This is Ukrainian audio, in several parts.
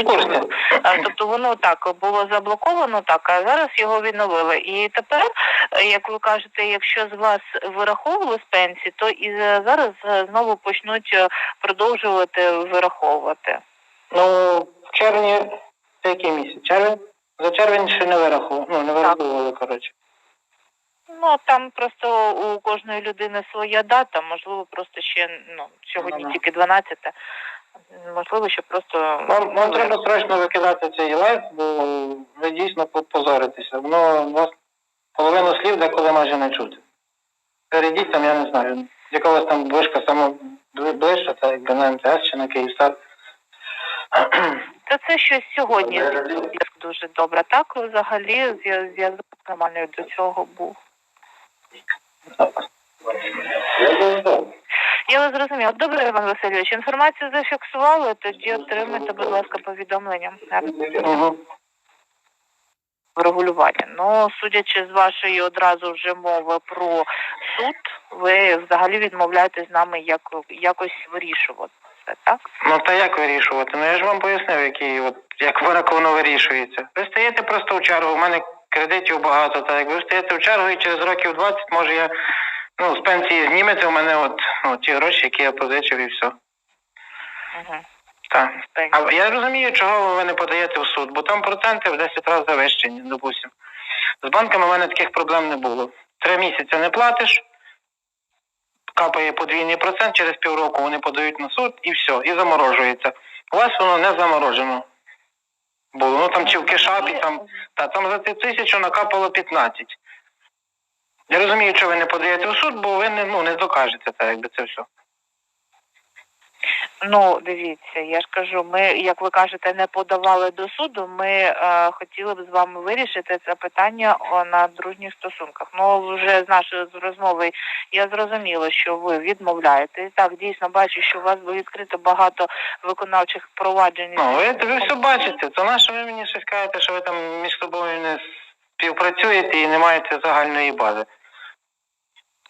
Курсі. Тобто воно так було заблоковано, так, а зараз його відновили. І тепер, як ви кажете, якщо з вас вираховували з пенсії, то і зараз е, знову почнуть е, продовжувати вираховувати. Ну, в червні, це який місяць? Червень? За червень ще не вирахував. Ну, не вираховували, коротше. Ну там просто у кожної людини своя дата, можливо, просто ще ну сьогодні Ага. тільки 12, можливо, що просто Вам, вам треба срочно викидати цей лайф, бо ви дійсно по- позоритеся. Воно вас половину слів деколи майже не чути. Перейдіть там, я не знаю, якогось там вишка саме ближче, це якби на МТС чи на Київстар. Та це щось сьогодні дуже добре. Так взагалі зв'я- зв'язок нормальний до цього був. Я вас зрозуміла. Добре, Іван Васильович, інформацію зафіксували, тоді отримайте, будь ласка, повідомлення Угу. врегулювання. Ну, судячи з вашої одразу вже мови про суд, ви взагалі відмовляєтесь з нами як, якось вирішувати це, так? Ну та як вирішувати? Ну я ж вам пояснив, які от як воно вирішується. Ви стаєте просто в чергу. У мене кредитів багато. Та як ви стаєте в чергу і через років 20, може я ну з пенсії знімете у мене от ну, ті гроші, які я позичив, і все. Угу. Так. А я розумію, чого ви не подаєте в суд, бо там проценти в 10 разів завищені, допустим. З банками в мене таких проблем не було. Три місяці не платиш, капає подвійний процент, через півроку вони подають на суд і все, і заморожується. У вас воно не заморожено було. Ну там чи в кешапі, там, та, там за цю тисячу накапало 15. Я розумію, що ви не подаєте в суд, бо ви не, ну, не докажете це, якби це все. Ну, дивіться, я ж кажу, ми, як ви кажете, не подавали до суду. Ми е, хотіли б з вами вирішити це питання на дружніх стосунках. Ну, вже з нашої розмови я зрозуміла, що ви відмовляєте. І так, дійсно бачу, що у вас було відкрито багато виконавчих проваджень. Ну, ви, ви все бачите, то на що ви мені щось кажете, що ви там між собою не співпрацюєте і не маєте загальної бази.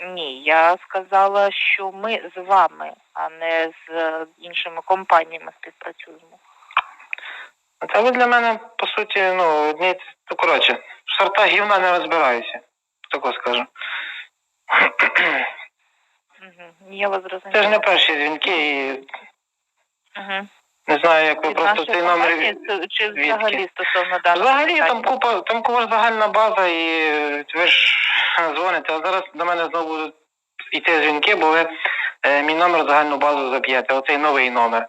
Ні, я сказала, що ми з вами, а не з е, іншими компаніями співпрацюємо. Це ви для мене, по суті, ну, одні, ну, коротше, в сорта гівна не розбираюся. Тако скажу. Угу. Я вас зрозуміла. Це ж не перші дзвінки і Угу. Не знаю, як ви Від просто цей номер. чи взагалі стосовно даного Взагалі там купа, там купа загальна база, і е, ви ж дзвоните, а зараз до мене знову будуть йти дзвінки, бо ви е, мій номер загальну базу заб'єте, оцей новий номер.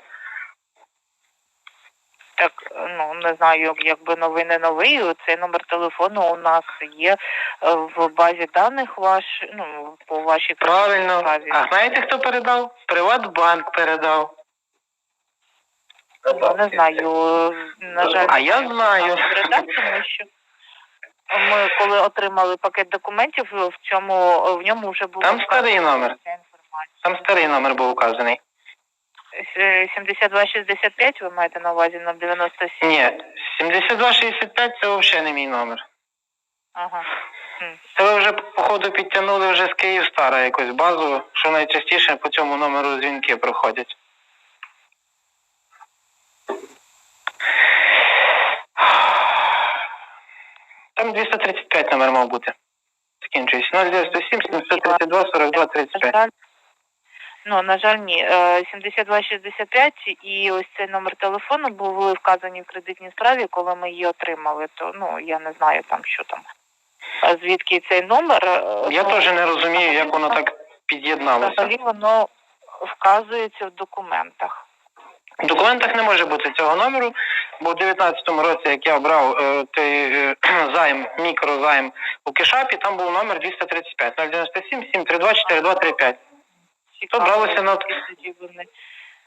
Так, ну не знаю, як- якби новий не новий. Цей номер телефону у нас є е, в базі даних ваш, ну по вашій Правильно. справі. А знаєте, хто передав? Приватбанк передав. Ну, не знаю. На жаль, А я знаю. тому що ми коли отримали пакет документів, в цьому в ньому вже було Там старий номер. Там старий номер був указаний. Е, 7265 ви маєте на увазі на 97? Ні, 7265 це взагалі не мій номер. Ага. Це ви вже походу підтягнули вже з Київстара якусь базу, що найчастіше по цьому номеру дзвінки проходять. Там 235 номер мав бути. Закінчується. 097 732 42 35. На жаль, ну, на жаль, ні. Е, 7265 і ось цей номер телефону були вказані в кредитній справі, коли ми її отримали. То ну я не знаю там, що там. А звідки цей номер? е, Я ну, теж не розумію, як воно так під'єдналося. Взагалі воно вказується в документах. В документах не може бути цього номеру, бо в 19-му році, як я брав е, той е, займ, мікрозайм у Кишапі, там був номер 235 097 732 4235. Цікаво, бралося на- вони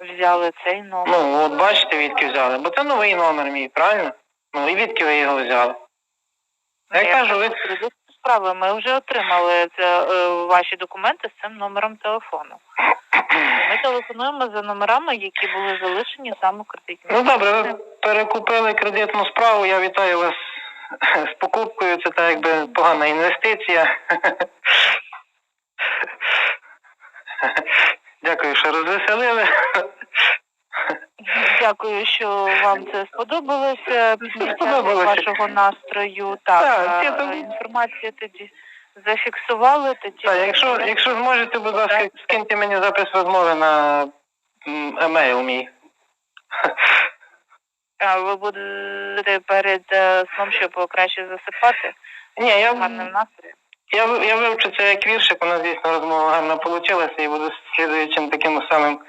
взяли цей номер. Ну, от бачите, відки взяли. Бо це новий номер мій, правильно? Ну і відки ви його взяли? Я Я кажу, ви справи. Ми вже отримали це, е, ваші документи з цим номером телефону. Ми телефонуємо за номерами, які були залишені саме в кредитній. ну добре, ви перекупили кредитну справу. Я вітаю вас з покупкою. Це так якби погана інвестиція. Дякую, що розвеселили. Дякую, що вам це сподобалося. Сподобалося. вашого настрою. Так, Так, то- тоді зафіксували. Тоді Так, якщо, якщо зможете, будь ласка, скиньте мені запис розмови на емейл мій. А, ви будете перед е, сном, щоб краще засипати Ні, я, гарним настроєм. я, я вивчу це як віршик, у нас дійсно розмова гарно вийшла і буду слідуючим таким самим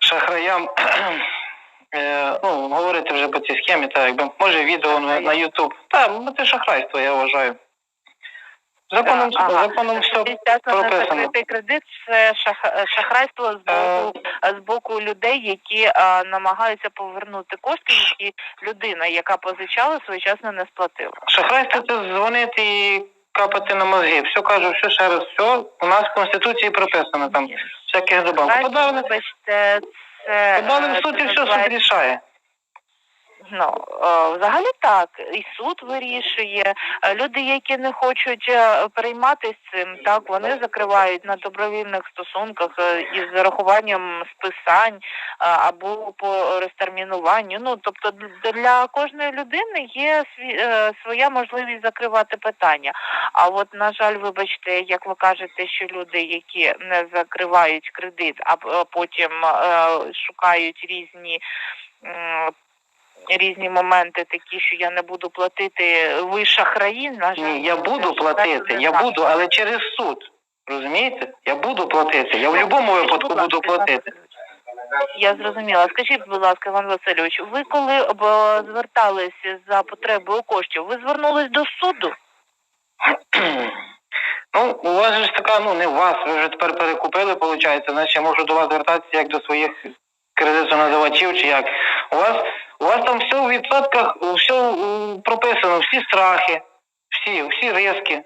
шахраям е, ну, говорити вже по цій схемі, так якби може відео на, на YouTube. Так, ну це шахрайство, я вважаю. Законом, Так, ага. законом все прописано. закритий кредит це шах- шахрайство з боку з боку людей, які е, намагаються повернути кошти, які людина, яка позичала, своєчасно не сплатила. Шахрайство це дзвонити і капати на мозги. Все кажу, все ще раз, все. У нас в Конституції прописано там всяких. Шахрайство, Подали, це, подали е, в все суд рішає. Ну, е, взагалі так, і суд вирішує. Е, Люди, які не хочуть е, перейматися цим, так вони закривають на добровільних стосунках із зарахуванням списань або по розтермінуванню. Ну тобто для кожної людини є своя можливість закривати питання. А от на жаль, вибачте, як ви кажете, що люди, які не закривають кредит, а потім шукають різні. Різні моменти такі, що я не буду платити, ви шахраї, на жаль. Ні, я буду платити, я буду, але через суд. Розумієте? Я буду платити. Я в будь-якому випадку будь буду платити. Я зрозуміла. Скажіть, будь ласка, Іван Васильович, ви коли зверталися за потребою коштів, ви звернулись до суду? Ну, у вас же ж така, ну не у вас, ви вже тепер перекупили, виходить, значить я можу до вас звертатися як до своїх кредитонадавачів чи як. У вас, у вас там все у відсотках, все прописано, всі страхи, всі, всі риски.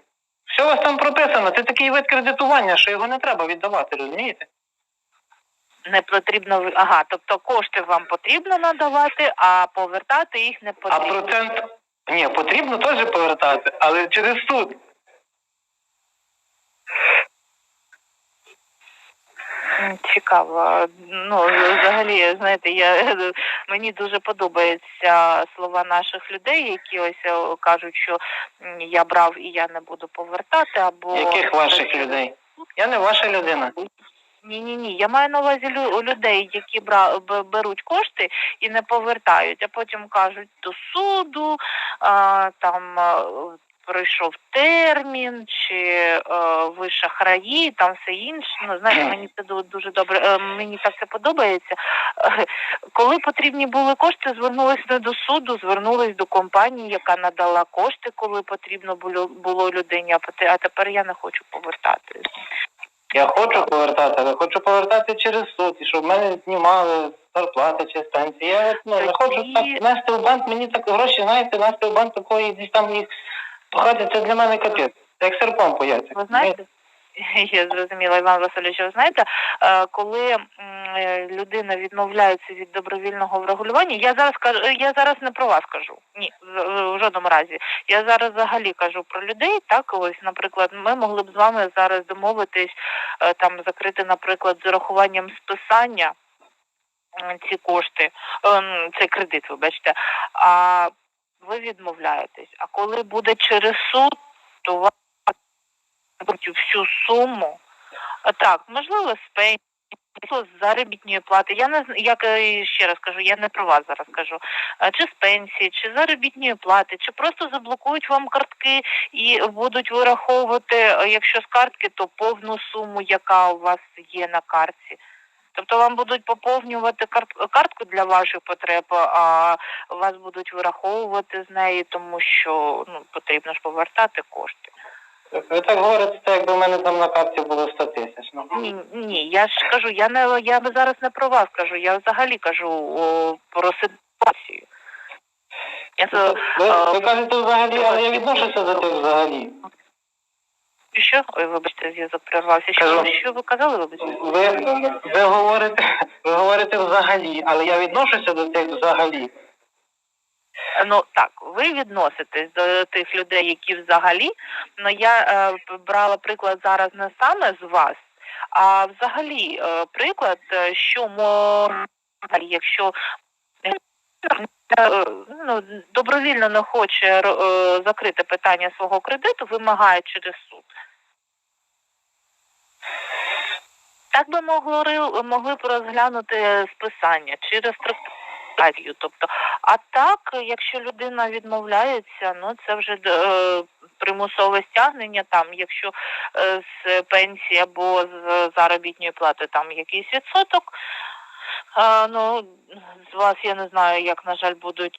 Все у вас там прописано. Це такий вид кредитування, що його не треба віддавати, розумієте? Не потрібно ага, тобто кошти вам потрібно надавати, а повертати їх не потрібно. А процент ні, потрібно теж повертати, але через суд. Цікаво. Ну, взагалі, знаєте, я мені дуже подобаються слова наших людей, які ось е, кажуть, що я брав і я не буду повертати, або Яких ваших людей? Я не ваша людина. Ні, ні, ні. Я маю на увазі лю- людей, які бра беруть кошти і не повертають, а потім кажуть до суду, а, там пройшов термін, чи е, ви шахраї, там все інше. Ну знаєте, мені це ду- дуже добре. е, Мені так це подобається. Е, Коли потрібні були кошти, звернулись не до суду, звернулись до компанії, яка надала кошти, коли потрібно було було людині. А А тепер я не хочу повертати. Я хочу повертати, але хочу повертати через суд, і щоб в мене знімали зарплати чи пенсії. Я ну, не хочу так нести в банк, мені так гроші, знаєте, нести в банк такої десь там їх пхати, це для мене капець. Це як серпом пояться. Ви знаєте, я зрозуміла, Іван Васильович, ви знаєте, е, коли е, людина відмовляється від добровільного врегулювання, я зараз кажу, я зараз не про вас кажу. Ні, в- жодному разі. Я зараз взагалі кажу про людей. Так, ось, наприклад, ми могли б з вами зараз домовитись е, там закрити, наприклад, з урахуванням списання ці кошти, ем, цей кредит, вибачте. А ви відмовляєтесь. А коли буде через суд, то беруть всю суму. А так, можливо, з пенсії, можливо, з заробітної плати. Я не е, ще раз кажу, я не про вас зараз кажу. Чи з пенсії, чи з заробітної плати, чи просто заблокують вам картки і будуть вираховувати, якщо з картки, то повну суму, яка у вас є на картці. Тобто вам будуть поповнювати карт- картку для ваших потреб, а вас будуть вираховувати з неї, тому що ну потрібно ж повертати кошти. Ви так говорите, це якби в мене там на карті було 100 тисяч. Ну. Ні, ні, я ж кажу, я не я зараз не про вас кажу, я взагалі кажу о, про ситуацію. Я Ви, ви кажете взагалі, але я відношуся до тих взагалі. Що? Ой, вибачте, зв'язок прервався. Що, що ви казали, вибачте? Ви, ви говорите, ви говорите взагалі, але я відношуся до тих взагалі. Ну так, ви відноситесь до тих людей, які взагалі. Ну я е, брала приклад зараз не саме з вас, а взагалі е, приклад, е, що мо якщо е, ну, добровільно не хоче е, закрити питання свого кредиту, вимагає через суд. Так би могло могли б розглянути списання через структурацію. Тобто, а так, якщо людина відмовляється, ну це вже е, примусове стягнення. Там, якщо е, з пенсії або з заробітної плати там якийсь відсоток. А, ну, з вас я не знаю, як, на жаль, будуть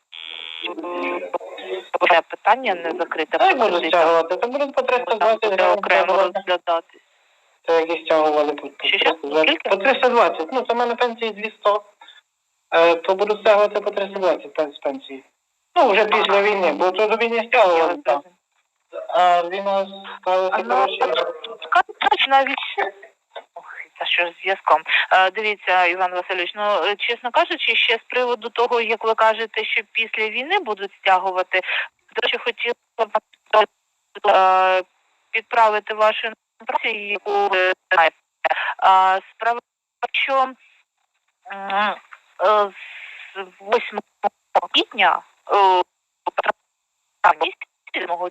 е, питання не закрите. Так по стягувати, то будуть по бо там 320 буде окремо кожного. Це які стягували по, по Що, що? 320. По 320. Ну, це в мене пенсії 200. Е, то буду стягувати по 320 з пенсії. Ну, вже після війни, бо то до війни стягували там. А війна сталася, ну, навіть та що ж з зв'язком. Е, дивіться, Іван Васильович, ну е, чесно кажучи, ще з приводу того, як ви кажете, що після війни будуть стягувати, до речі, хотіла б підправити вашу інформацію, яку. Справа, що е, з 8 квітня е, 7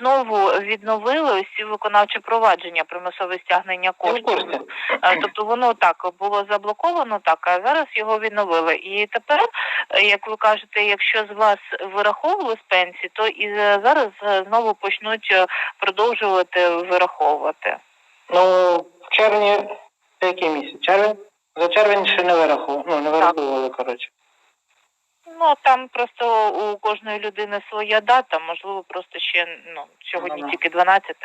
знову відновили усі виконавчі провадження примусове стягнення коштів. Е, Тобто воно так було заблоковано, так, а зараз його відновили. І тепер, е, як ви кажете, якщо з вас вираховували з пенсії, то і е, зараз знову почнуть продовжувати вираховувати. Ну, в червні, це який місяць? Червень? За червень ще не вирахували. Ну, не вираховували, коротше. Ну там просто у кожної людини своя дата, можливо, просто ще ну сьогодні Ага. тільки 12,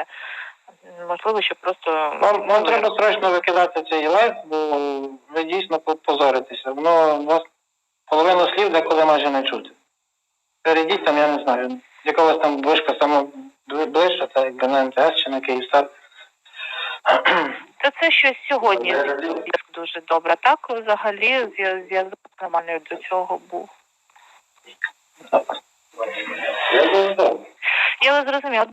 можливо, що просто Вам, вам треба срочно викидати цей лайф, бо ви дійсно по- позоритеся. Воно у вас половину слів деколи майже не чути. Перейдіть там, я не знаю, яка у вас там вишка саме ближче, це якби на МТС чи на Київстар. Це це щось сьогодні дуже добре. Так, взагалі зв'я- зв'язок нормальний до цього був. Я вас зрозуміла.